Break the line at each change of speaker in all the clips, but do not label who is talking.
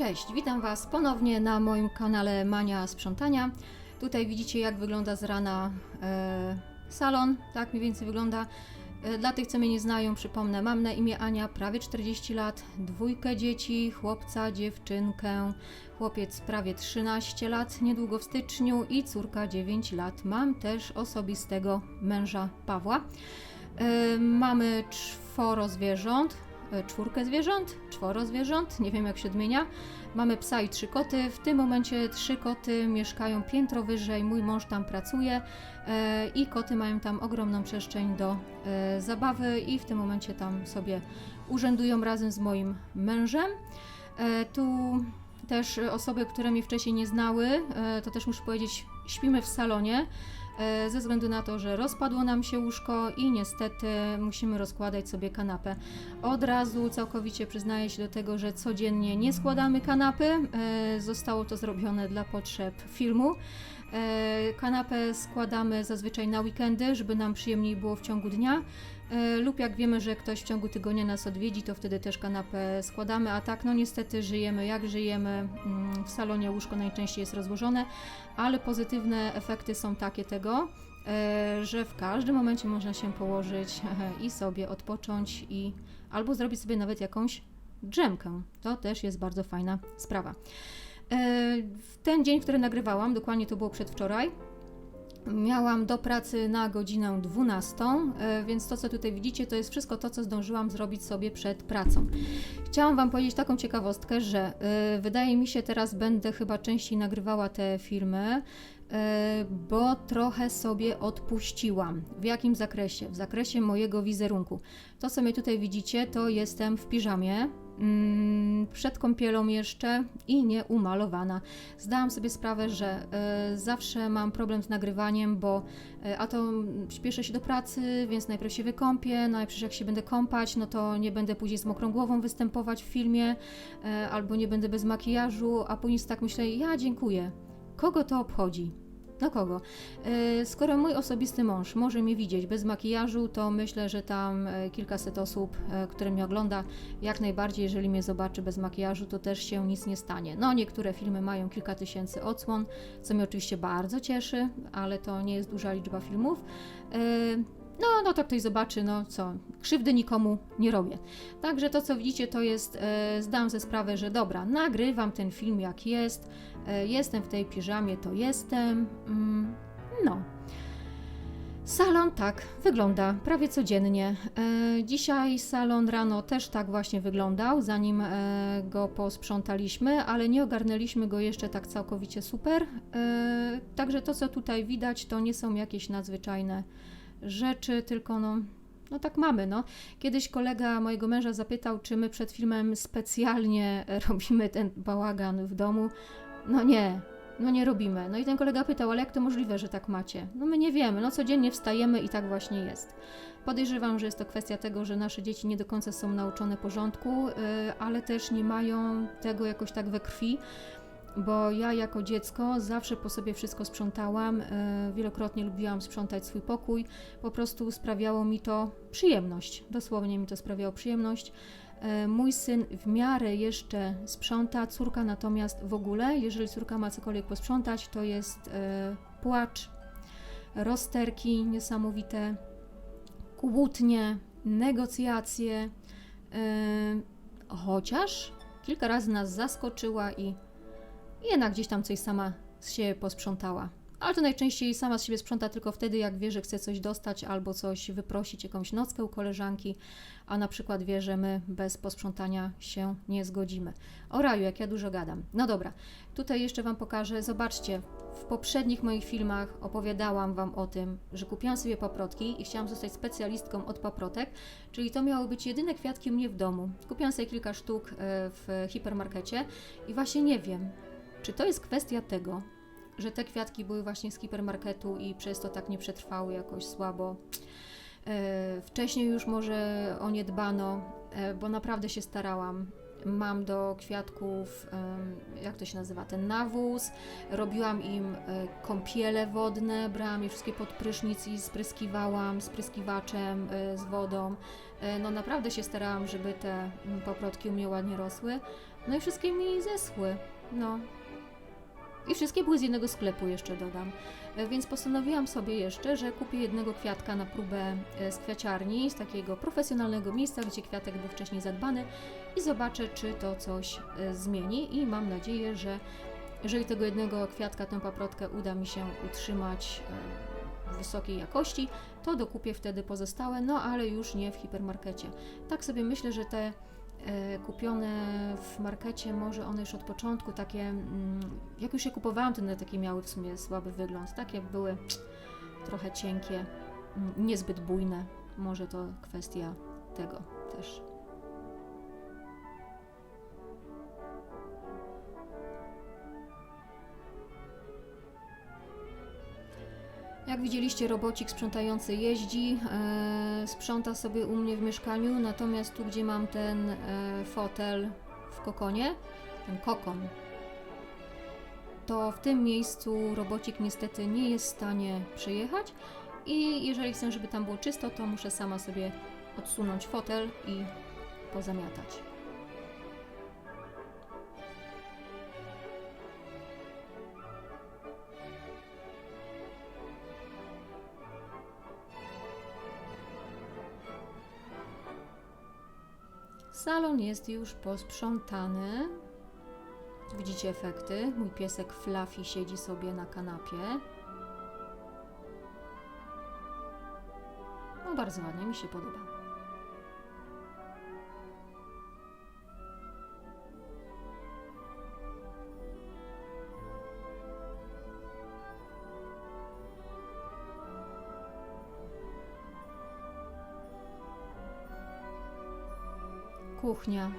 Cześć, witam Was ponownie na moim kanale Mania Sprzątania. Tutaj widzicie jak wygląda z rana e, salon, tak mniej więcej wygląda. E, Dla tych, co mnie nie znają, przypomnę, mam na imię Ania, prawie 40 lat, dwójkę dzieci, chłopca, dziewczynkę, chłopiec prawie 13 lat, niedługo w styczniu i córka 9 lat. Mam też osobistego męża Pawła. E, Mamy czworo zwierząt, czwórkę zwierząt, czworo zwierząt, nie wiem jak się odmienia. Mamy psa i trzy koty. W tym momencie trzy koty mieszkają piętro wyżej, mój mąż tam pracuje e, i koty mają tam ogromną przestrzeń do e, zabawy i w tym momencie tam sobie urzędują razem z moim mężem. E, tu też e, osoby, które mnie wcześniej nie znały, e, to też muszę powiedzieć, śpimy w salonie e, ze względu na to, że rozpadło nam się łóżko i niestety musimy rozkładać sobie kanapę. Od razu całkowicie przyznaję się do tego, że codziennie nie składamy kanapy. E, Zostało to zrobione dla potrzeb filmu. E, Kanapę składamy zazwyczaj na weekendy, żeby nam przyjemniej było w ciągu dnia. E, Lub jak wiemy, że ktoś w ciągu tygodnia nas odwiedzi, to wtedy też kanapę składamy, a tak no niestety żyjemy jak żyjemy. Mm, W salonie łóżko najczęściej jest rozłożone, ale pozytywne efekty są takie tego, e, że w każdym momencie można się położyć i sobie odpocząć i albo zrobić sobie nawet jakąś drzemkę. To też jest bardzo fajna sprawa. E, W ten dzień, który nagrywałam, dokładnie to było przedwczoraj, miałam do pracy na godzinę 12, e, więc to, co tutaj widzicie, to jest wszystko to, co zdążyłam zrobić sobie przed pracą. Chciałam Wam powiedzieć taką ciekawostkę, że e, wydaje mi się, teraz będę chyba częściej nagrywała te filmy, e, bo trochę sobie odpuściłam. W jakim zakresie? W zakresie mojego wizerunku. To, co mnie tutaj widzicie, to jestem w piżamie, przed kąpielą jeszcze i nieumalowana. Zdałam sobie sprawę, że e, zawsze mam problem z nagrywaniem, bo e, a to mm, śpieszę się do pracy, więc najpierw się wykąpię, przecież jak się będę kąpać, no to nie będę później z mokrą głową występować w filmie, e, albo nie będę bez makijażu, a później tak myślę, ja dziękuję. Kogo to obchodzi? No kogo? E, Skoro mój osobisty mąż może mnie widzieć bez makijażu, to myślę, że tam e, kilkaset osób, e, które mnie ogląda, jak najbardziej, jeżeli mnie zobaczy bez makijażu, to też się nic nie stanie. No, niektóre filmy mają kilka tysięcy odsłon, co mnie oczywiście bardzo cieszy, ale to nie jest duża liczba filmów. No, no to ktoś zobaczy, no co, krzywdy nikomu nie robię. Także to, co widzicie, to jest, e, zdam sobie sprawę, że dobra, nagrywam ten film jak jest, e, jestem w tej piżamie, to jestem, mm, no. Salon tak wygląda prawie codziennie. E, dzisiaj salon rano też tak właśnie wyglądał, zanim e, go posprzątaliśmy, ale nie ogarnęliśmy go jeszcze tak całkowicie super. E, także to, co tutaj widać, to nie są jakieś nadzwyczajne rzeczy, tylko no, no tak mamy. No. Kiedyś kolega mojego męża zapytał, czy my przed filmem specjalnie robimy ten bałagan w domu. No nie, no nie robimy. No i ten kolega pytał, ale jak to możliwe, że tak macie? No my nie wiemy, no codziennie wstajemy i tak właśnie jest. Podejrzewam, że jest to kwestia tego, że nasze dzieci nie do końca są nauczone porządku, yy, ale też nie mają tego jakoś tak we krwi, bo ja jako dziecko zawsze po sobie wszystko sprzątałam, yy, wielokrotnie lubiłam sprzątać swój pokój, po prostu sprawiało mi to przyjemność, dosłownie mi to sprawiało przyjemność. E, Mój syn w miarę jeszcze sprząta, córka natomiast w ogóle, jeżeli córka ma cokolwiek posprzątać, to jest e, płacz, rozterki niesamowite, kłótnie, negocjacje. e, Chociaż kilka razy nas zaskoczyła i jednak gdzieś tam coś sama siebie posprzątała. Ale to najczęściej sama z siebie sprząta tylko wtedy, jak wie, że chce coś dostać albo coś wyprosić, jakąś nockę u koleżanki, a na przykład wie, że my bez posprzątania się nie zgodzimy. O raju, jak ja dużo gadam. No dobra, tutaj jeszcze Wam pokażę. Zobaczcie, w poprzednich moich filmach opowiadałam Wam o tym, że kupiłam sobie paprotki i chciałam zostać specjalistką od paprotek, czyli to miały być jedyne kwiatki mnie w domu. Kupiłam sobie kilka sztuk e, w hipermarkecie i właśnie nie wiem, czy to jest kwestia tego, że te kwiatki były właśnie z hipermarketu i przez to tak nie przetrwały jakoś słabo. E, Wcześniej już może o nie dbano, e, bo naprawdę się starałam. Mam do kwiatków, jak to się nazywa, ten nawóz. Robiłam im e, kąpiele wodne, brałam je wszystkie pod prysznic i spryskiwałam spryskiwaczem z wodą. No naprawdę się starałam, żeby te mm, paprotki u mnie ładnie rosły, No i wszystkie mi zeschły. No. I wszystkie były z jednego sklepu, jeszcze dodam. E, Więc postanowiłam sobie jeszcze, że kupię jednego kwiatka na próbę e, z kwiaciarni, z takiego profesjonalnego miejsca, gdzie kwiatek był wcześniej zadbany i zobaczę, czy to coś e, zmieni. I mam nadzieję, że jeżeli tego jednego kwiatka, tę paprotkę uda mi się utrzymać wysokiej jakości, to dokupię wtedy pozostałe, no ale już nie w hipermarkecie. Tak sobie myślę, że te kupione w markecie, może one już od początku takie, mm, jak już je kupowałam, to one takie miały w sumie słaby wygląd, takie były trochę cienkie, mm, niezbyt bujne. Może to kwestia tego też. Jak widzieliście, robocik sprzątający jeździ, e, sprząta sobie u mnie w mieszkaniu, natomiast tu, gdzie mam ten e, fotel w kokonie, ten kokon, to w tym miejscu robocik niestety nie jest w stanie przejechać i jeżeli chcę, żeby tam było czysto, to muszę sama sobie odsunąć fotel i pozamiatać. Salon jest już posprzątany. Widzicie efekty? Mój piesek Fluffy siedzi sobie na kanapie. No bardzo ładnie, mi się podoba. Kuchnia.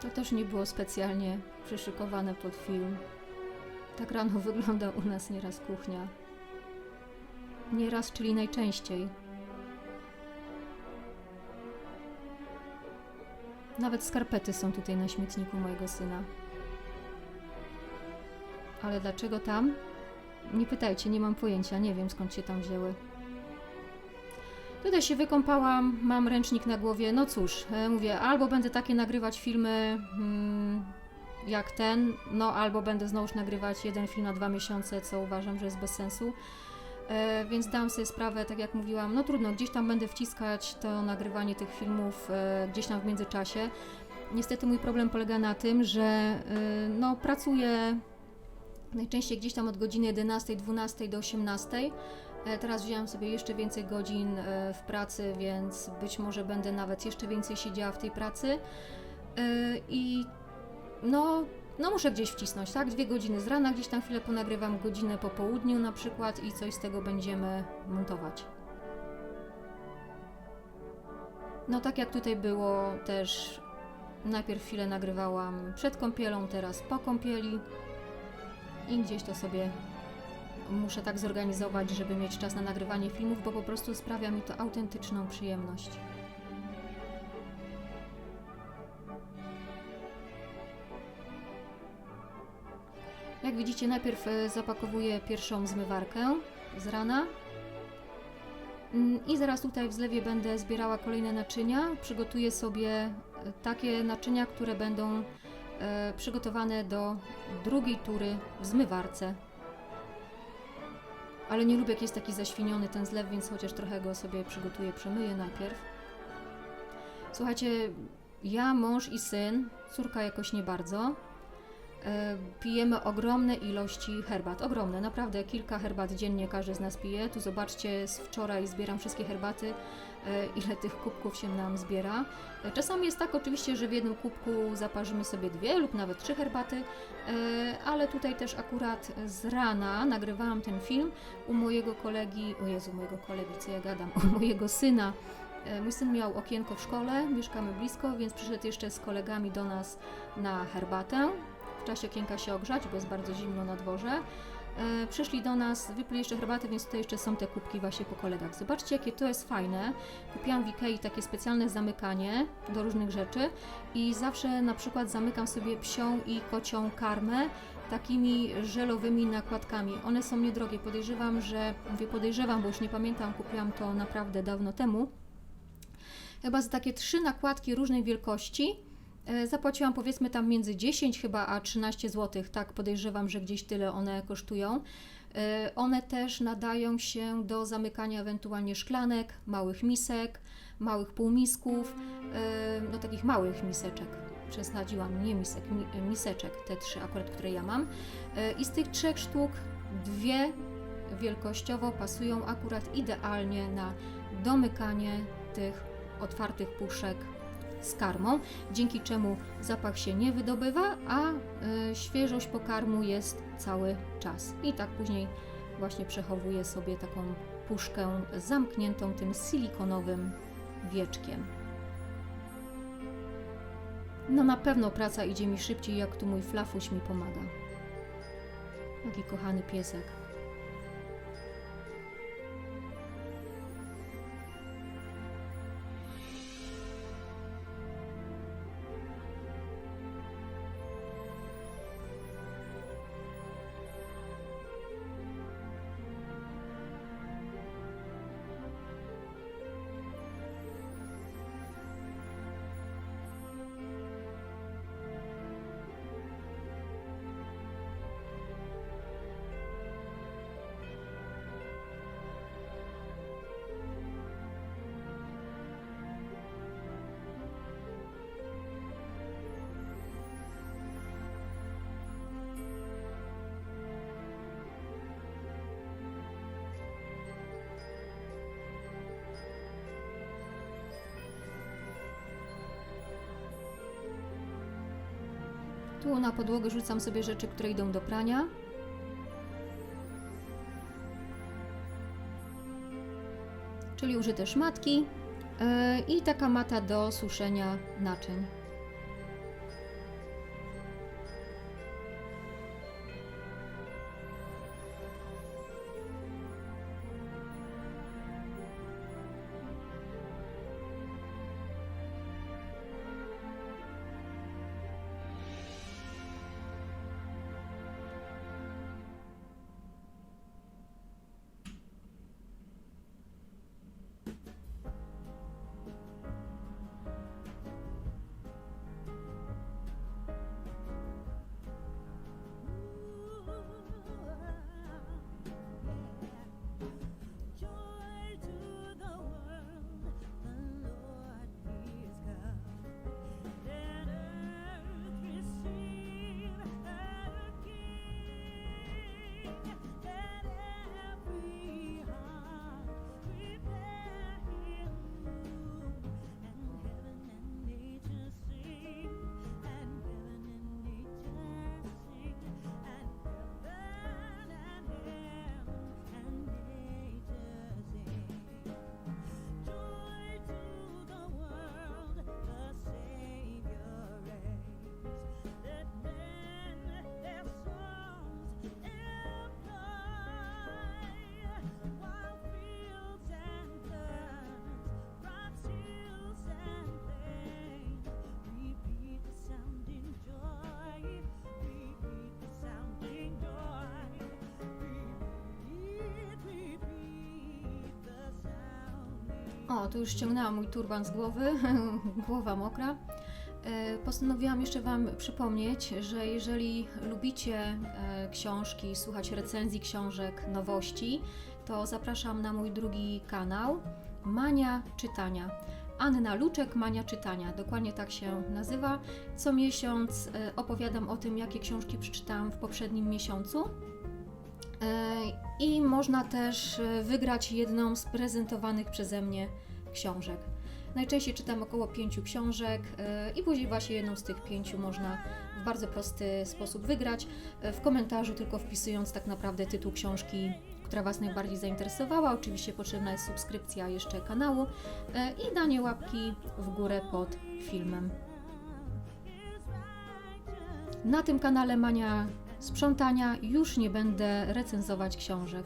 To też nie było specjalnie przyszykowane pod film. Tak rano wygląda u nas nieraz kuchnia. Nieraz, czyli najczęściej. Nawet skarpety są tutaj na śmietniku mojego syna. Ale dlaczego tam? Nie pytajcie, nie mam pojęcia, nie wiem skąd się tam wzięły. Tutaj się wykąpałam, mam ręcznik na głowie. No cóż, e, mówię, albo będę takie nagrywać filmy mm, jak ten, no albo będę znowuż nagrywać jeden film na dwa miesiące, co uważam, że jest bez sensu. E, więc dam sobie sprawę, tak jak mówiłam, no trudno, gdzieś tam będę wciskać to nagrywanie tych filmów e, gdzieś tam w międzyczasie. Niestety mój problem polega na tym, że no, pracuję najczęściej gdzieś tam od godziny 11, 12 do 18. E, Teraz wzięłam sobie jeszcze więcej godzin e, w pracy, więc być może będę nawet jeszcze więcej siedziała w tej pracy. E, I no, no muszę gdzieś wcisnąć, tak? Dwie godziny z rana, gdzieś tam chwilę ponagrywam, godzinę po południu na przykład i coś z tego będziemy montować. No tak jak tutaj było też najpierw chwilę nagrywałam przed kąpielą, teraz po kąpieli i gdzieś to sobie muszę tak zorganizować, żeby mieć czas na nagrywanie filmów, bo po prostu sprawia mi to autentyczną przyjemność. Jak widzicie, najpierw e, zapakowuję pierwszą zmywarkę z rana. Mm, I zaraz tutaj w zlewie będę zbierała kolejne naczynia. Przygotuję sobie e, takie naczynia, które będą e, przygotowane do drugiej tury w zmywarce. Ale nie lubię, jak jest taki zaświniony ten zlew, więc chociaż trochę go sobie przygotuję, przemyję najpierw. Słuchajcie, ja, mąż i syn, córka jakoś nie bardzo, pijemy ogromne ilości herbat. Ogromne, naprawdę kilka herbat dziennie każdy z nas pije. Tu zobaczcie, z wczoraj zbieram wszystkie herbaty, e, ile tych kubków się nam zbiera. E, Czasami jest tak oczywiście, że w jednym kubku zaparzymy sobie dwie lub nawet trzy herbaty, e, ale tutaj też akurat z rana nagrywałam ten film u mojego kolegi, o Jezu, mojego kolegi, co ja gadam, u mojego syna. E, Mój syn miał okienko w szkole, mieszkamy blisko, więc przyszedł jeszcze z kolegami do nas na herbatę. Czasie okienka się ogrzać, bo jest bardzo zimno na dworze. E, Przyszli do nas, wypili jeszcze herbatę, więc tutaj jeszcze są te kubki właśnie po kolegach. Zobaczcie, jakie to jest fajne. Kupiłam w Ikei takie specjalne zamykanie do różnych rzeczy i zawsze na przykład zamykam sobie psią i kocią karmę takimi żelowymi nakładkami. One są niedrogie. Podejrzewam, że, mówię podejrzewam, bo już nie pamiętam, kupiłam to naprawdę dawno temu. Chyba za takie trzy nakładki różnej wielkości Zapłaciłam powiedzmy tam między 10 chyba a 13 zł, tak podejrzewam, że gdzieś tyle one kosztują. E, One też nadają się do zamykania ewentualnie szklanek, małych misek, małych półmisków, e, no takich małych miseczek. Przesadziłam, nie misek, mi, miseczek, te trzy akurat, które ja mam. E, I z tych trzech sztuk dwie wielkościowo pasują akurat idealnie na domykanie tych otwartych puszek z karmą, dzięki czemu zapach się nie wydobywa, a y, świeżość pokarmu jest cały czas. I tak później właśnie przechowuję sobie taką puszkę zamkniętą tym silikonowym wieczkiem. No na pewno praca idzie mi szybciej, jak tu mój flafuś mi pomaga. Taki kochany piesek. Tu na podłogę rzucam sobie rzeczy, które idą do prania. Czyli użyte szmatki yy, i taka mata do suszenia naczyń. O, tu już ściągnęłam mój turban z głowy, głowa mokra. E, Postanowiłam jeszcze Wam przypomnieć, że jeżeli lubicie e, książki, słuchać recenzji książek, nowości, to zapraszam na mój drugi kanał Mania Czytania. Anna Luczek, Mania Czytania, dokładnie tak się nazywa. Co miesiąc e, opowiadam o tym, jakie książki przeczytałam w poprzednim miesiącu. E, I można też e, wygrać jedną z prezentowanych przeze mnie książek. Najczęściej czytam około pięciu książek e, i później właśnie jedną z tych pięciu można w bardzo prosty sposób wygrać. W komentarzu tylko wpisując tak naprawdę tytuł książki, która Was najbardziej zainteresowała. Oczywiście potrzebna jest subskrypcja jeszcze kanału i danie łapki w górę pod filmem. Na tym kanale Mania Sprzątania już nie będę recenzować książek.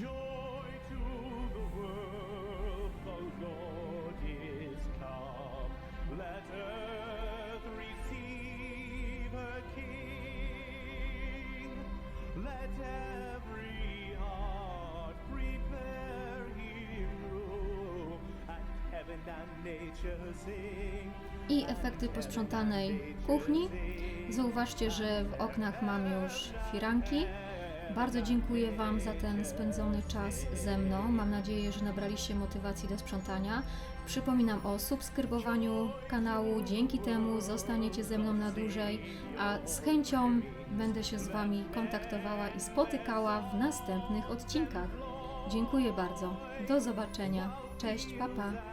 Joy to the world, the Lord is come. Let earth receive her King. Let every heart prepare him room, and heaven and nature sing.
I efekty posprzątanej kuchni. Zauważcie, że w oknach mam już firanki. Bardzo dziękuję Wam za ten spędzony czas ze mną. Mam nadzieję, że nabraliście motywacji do sprzątania. Przypominam o subskrybowaniu kanału. Dzięki temu zostaniecie ze mną na dłużej, a z chęcią będę się z Wami kontaktowała i spotykała w następnych odcinkach. Dziękuję bardzo. Do zobaczenia. Cześć, papa. Pa.